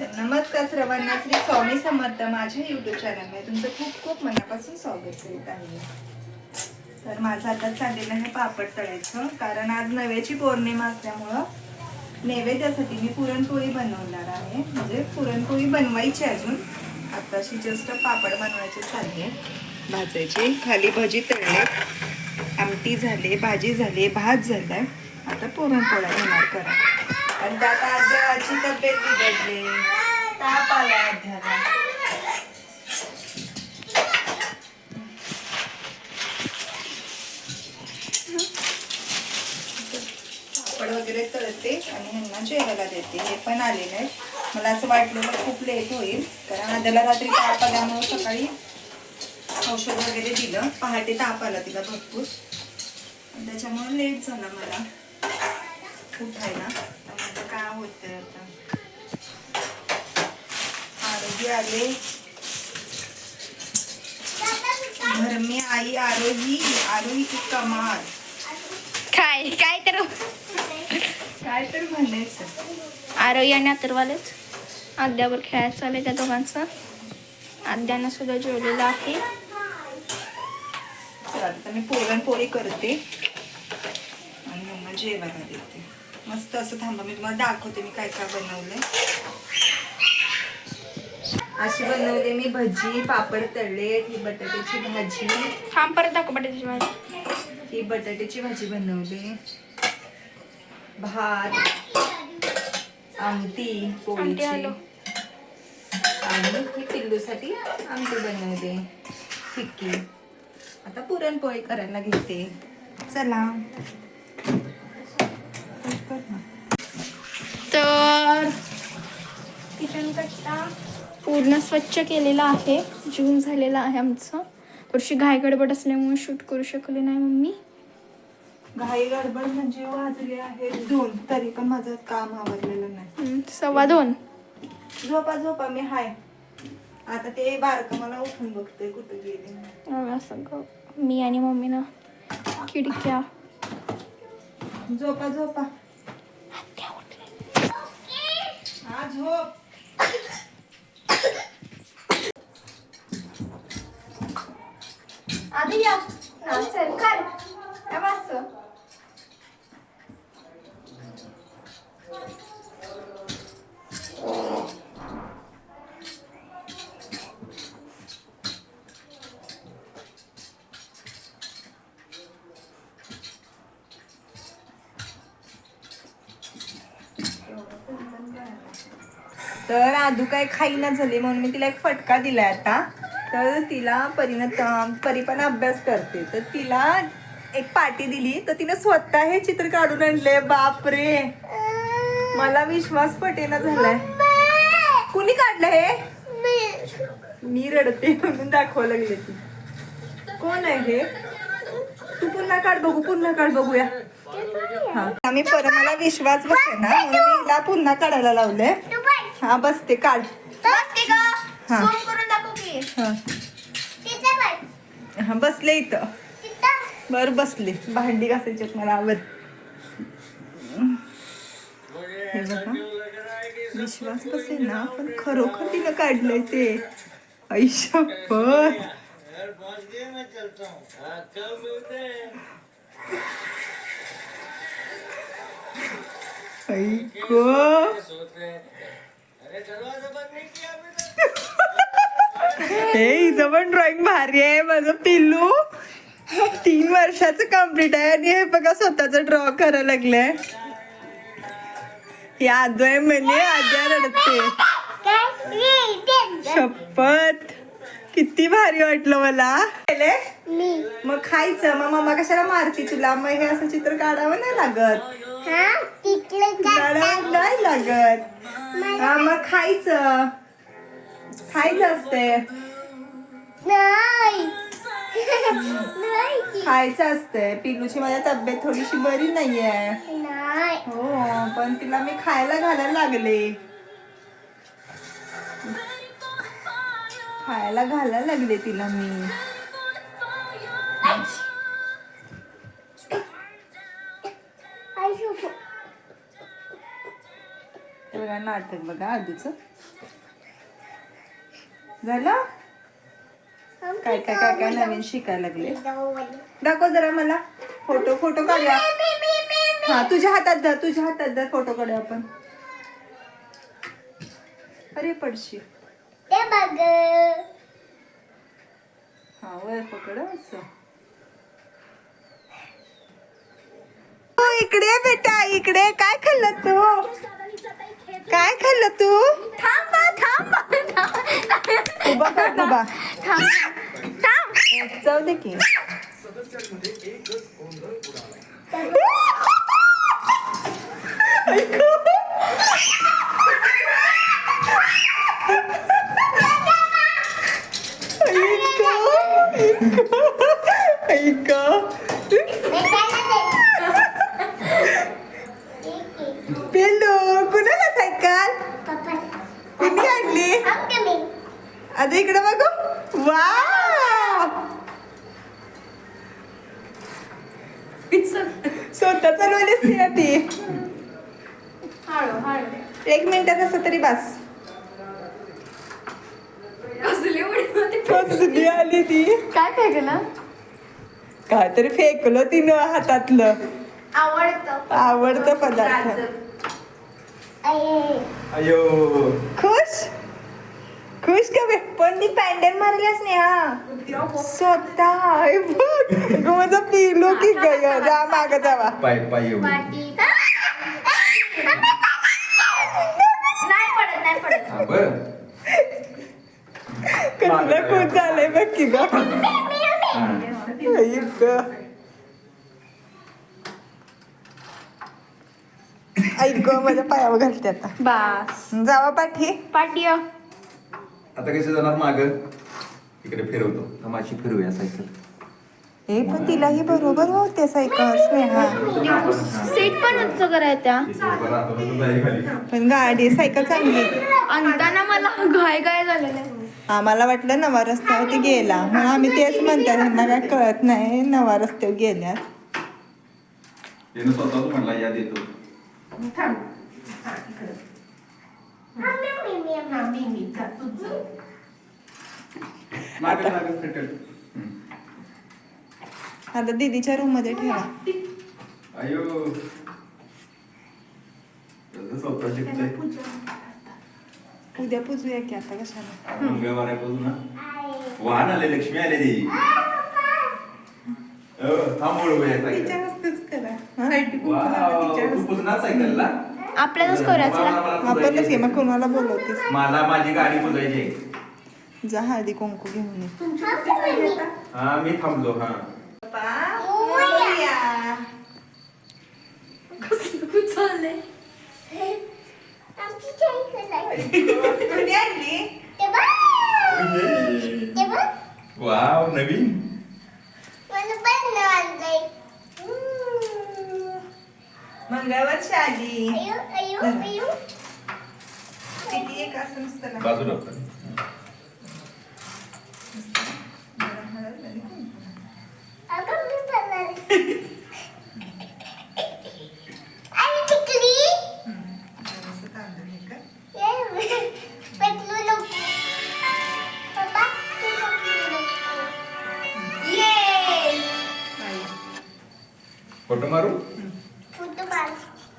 तर नमस्कार सर्वांना श्री स्वामी समर्थ माझ्या युट्यूब चॅनलमध्ये तुमचं खूप खूप मनापासून स्वागत करीत आहे. तर माझं आता चाललेलं आहे पापड तळायचं कारण आज नव्याची पौर्णिमा असल्यामुळं नैवेद्यासाठी मी पुरणपोळी बनवणार आहे. म्हणजे पुरणपोळी बनवायची अजून. आताशी जस्ट पापड बनवायचे चालले. भाजायचे. खाली भजी तळले. आमटी झाले भाजी झाली भात झाला. आता पुरणपोळ्या घेणार करा आणि त्यात आज तब्येत बिघडली. ताप आला अध्याला पापड वगैरे तळते आणि ह्यांना जेवायला देते. हे पण आले नाही मला असं वाटलेलं खूप लेट होईल. कारण आद्याला रात्री ताप आल्यामुळे सकाळी औषध वगैरे दिलं. पहाटे ताप आला तिला भरपूर. त्याच्यामुळं त्याच्यामुळे लेट झाला मला उठायला. होतंय आता. आरोग्य आले. धर्मी आई आरोही आरोही की कमाल? काय काय तर काय तर म्हणायचं. आरोही आणि अतरवालेच. आद्यावर खेळायचं चाललंय त्या दोघांचं. आद्यानं सुद्धा जेवलेलं आहे. चला आता मी पुरणपोळी करते. आणि मग जेवायला देते. मस्त असं थांबा मी तुम्हाला दाखवते मी काय काय बनवलंय. अशी बनवले मी भजी पापड तळले ही बटाट्याची भाजी. थांब परत दाखव बटाट्याची भाजी. ही बटाट्याची भाजी बनवली भात आमटी पोळीची. आणि ही पिल्लूसाठी आमटी बनवते फिक्की. आता पुरणपोळी करायला घेते. चला कर ना. तर किचन कट्टा पूर्ण स्वच्छ केलेला आहे. जून झालेला आहे आमचं. थोडीशी घाय गडबड असल्यामुळे शूट करू शकले नाही मम्मी. घाई गडबड म्हणजे वाजले आहे दोन तरी पण माझं काम आवरलेलं नाही. सव्वा दोन. झोपा झोपा मी हाय. आता ते बारक मला उठून बघते कुठे गेले ग. मी आणि मम्मीनं खिडक्या. झोपा झोपा. झोप. आधी या हा, चल कर या तर आदू काय खाईना झाली म्हणून मी तिला एक फटका दिला आता. तर तिला परीनं परी पण अभ्यास करते. तर तिला एक पाटी दिली. तर तिने स्वतः हे चित्र काढून आणले बापरे. मला विश्वास पटेना झालाय. कुणी काढलं हे? मी रडते म्हणून दाखवा लागले ती. कोण आहे हे? तू पुन्हा काढ बघू पुन्हा काढ बघूया. हा. आम्ही पर मला विश्वास बसे ना म्हणून पुन्हा काढायला लावले हा बसते काढ. हा. करून दाखव की. हा. हा बसले इथं. बर बसले. भांडी घासायची आहेत मला आवड हे बघा. विश्वास बसे ना पण खरोखर तिनं काढलंय ते. ऐशपथ ऐको हिचं पण ड्रॉइंग भारी आहे माझं पिल्लू. तीन वर्षाचं कंप्लीट आहे आणि हे बघा स्वतःच ड्रॉ करायला लागलंय. हे आदोय म्हणे आद्या रडते. शपथ. किती भारी वाटलं मला? मग खायचं. मग मम्मा कशाला मारती तुला? मग हे असं चित्र काढावं नाही लागत. नाही. लागत. हा मग खायचं. खायचं असते. खायचं असते. पिलूची माझ्या तब्येत थोडीशी बरी नाहीये. हो पण तिला मी खायला घालायला लागले. खायला घालायला लागले तिला मी. बघा नाटक बघा आधीचं. झालं? काय काय काय काय नवीन शिकायला लागले? दाखव जरा मला. फोटो फोटो काढूया. हा तुझ्या हातात धर तुझ्या हातात धर फोटो काढूया आपण. अरे पडशी ते बघ. हा वर पकड असं. हो, इकडे बेटा इकडे. काय खाल्लं तू? खाल्लं तू? थांबा थांबा उभा कर उभा. थांब. थांब जाऊ दे की. ऐका पिल्लू कुणाला सायकल कुणी आणली आता इकडे बघू वा स्वतः चालवलीच ती ती हळू हळू. एक मिनिटात असं तरी बस. कसली आली ती. काय फेकलं? काय तरी फेकलं तिनं हातातलं. आवडतं. आवडतं पदार्थ. अयो. खुश? खुश का बे? पण मी पॅन्डल मारल्यास नाही हा. स्वतः. आहे बघ. गं, माझा पिलो की गय जा माग जावा. पाय पाय एवढी पाटी नाही पडत नाही पडत हा बर. कसलं खुश झालंय बघ की ग. ऐक माझ्या पायावर घालते आता. बास. जावा पाठी. अ. आता कसे जाणार माग? इकडे फिरवतो. तमाशी फिरूया सायकल. हे पण तिलाही बरोबर होते सायकल स्नेहा. सीट पण उच्च करायच्या पण गाडी सायकल चांगली. आणताना मला घाय घाय झालेलं आहे. आम्हाला वाटलं नवा रस्त्यावरती गेला. म्हणून आम्ही तेच म्हणतो ह्यांना काय कळत नाही नवा रस्त्यावर गेल्यात. त्यानं स्वतःच म्हणला या देतो मागं लागत फिटेल. हम्म. आता दीदीच्या रूममध्ये ठेवा. स्वतः शिकतोय. उद्या पुजूया की आता कशाला? वाहन आले लक्ष्मी आले ओळखूया तिच्या हस्तेच करा. हा, सायकलला आपल्यालाच करूया चला मला- मला आपणच पुजायची घे मग. कोणाला बोलवतेस? मला माझी गाडी पुजायची. जा हळदी कुंकू घेऊन ये. हा मी थांबलो हा. वाव नवीन मंगळवारची आली किती एक असं नुसतं. बाजूला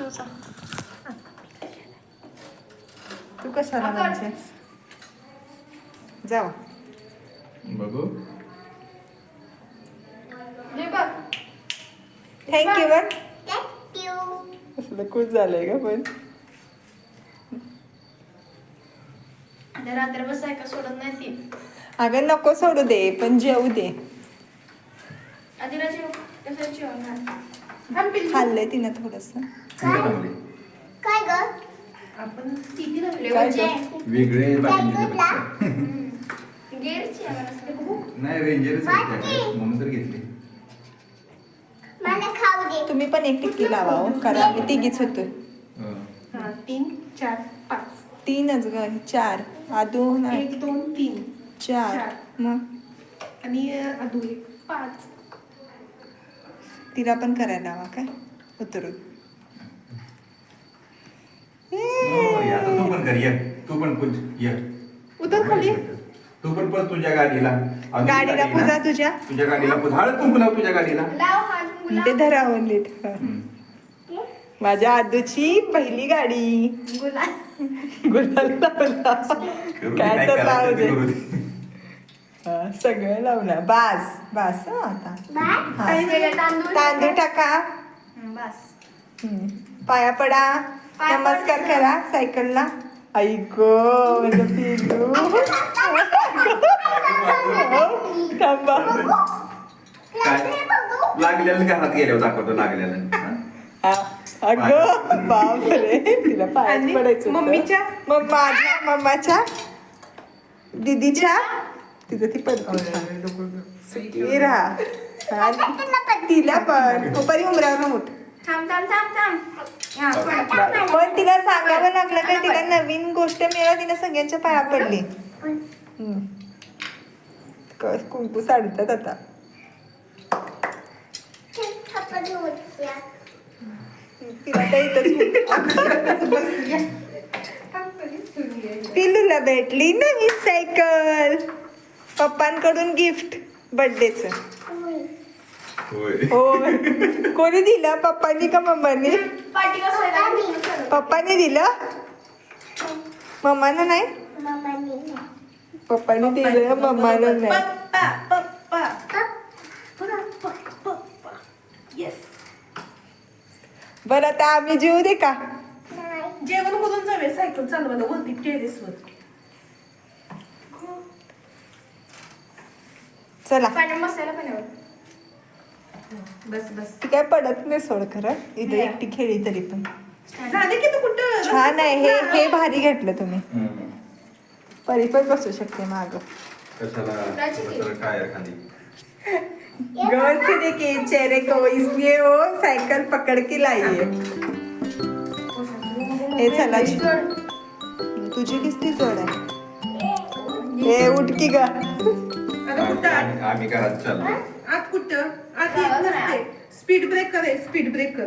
तुझा. तू कशाला म्हणजे जावा. बघू. बघ थँक्यू कसलं खुश झालंय का पण. आता रात्र बसाय का सोडत नाही ती? अगं नको सोडू दे पण जेवू दे. आधी कसं. खाल्लंय तिनं थोडस. काय ग? आपण किती लागले काय म्हणजे वेगळे? पेक्षा. आहे मला. नाही रेंजरच आहेत त्याकडे, म्हणून तर घेतले. मला खाऊ दे. तुम्ही पण एक टिक्की लावा हो कारण आम्ही तिघीच होतो हं. हा, तीन चार पाच. तीनच ग चार. आदू नाही एक दोन तीन. चार. मग? आणि अजून एक. पाच. तिला पण करायला हवा काय? उतरून. ये, आता तू पण कर ये. तू पण पूज ये. उतर खाली. तू पण पळ तुझ्या गाडीला. अजून गाडीला गाडी पूजा ना? तुझ्या. तुझ्या गाडीला पूज. हळद कुंकू लाव तुझ्या गाडीला. लाव हात ते हम्म. माझ्या आदूची पहिली गाडी. गुलाब गुलाल लावला. करू दे, काय तर लावू करायचं ते दे. करू दे. हा, सगळं लावलं. बास बास हं आता. बाय हा. तांदूळ? तांदूळ टाका. हं, बस. पाया पडा. नमस्कार. करा सायकलला. ऐक माझं पिल्लू. थांबा. लागलेलं घरात गेल्यावर दाखवतो लागलेलं. अगं बापरे तिला पायात पडायचं. मम्मीच्या? मग माझ्या मम्माच्या? दीदीच्या? तिचं ती आणि तिला पण. परी उमरावर उठ. थांब थांब थांब थांब. हा, पड. पण तिला सांगावं लागलं का? तिला नवीन गोष्ट मिळाली तिने सगळ्यांच्या पाया पडली. हम्म. क- कुंकू साडतात आता. तिला तर इथंच पिल्लूला भेटली नवीन सायकल. पप्पांकडून गिफ्ट बर्थडेच होय. हो कोणी दिलं? पप्पांनी का मम्मानी? पप्पाने. दिलं? मम्मानं नाही? पप्पाने दिलं मम्मानं नाही. पप्पा पप्पा. येस बरं आता आम्ही जेऊ दे का? जेवण करून जाऊया. सायकल चालवायला वरती टेरेसवर चला. पण आहे. बस बस. ती काय पडत नाही सोड खरं. इथं एकटी खेळी तरी पण. झाले की तू कुठं छान आहे हे हे भारी घेतलं तुम्ही. परी पण बसू शकते माग. कशाला? टायर खाली? गौर के चेहरे को इसलिए वो साइकिल पकड़ के लाई है हे चला. तुझी किस्ती जोड आहे. हे उठकी ग. आता कुठं? आत- आम्ही घरात चाललो आत कुठं? येत नसते. स्पीड ब्रेकर आहे स्पीड ब्रेकर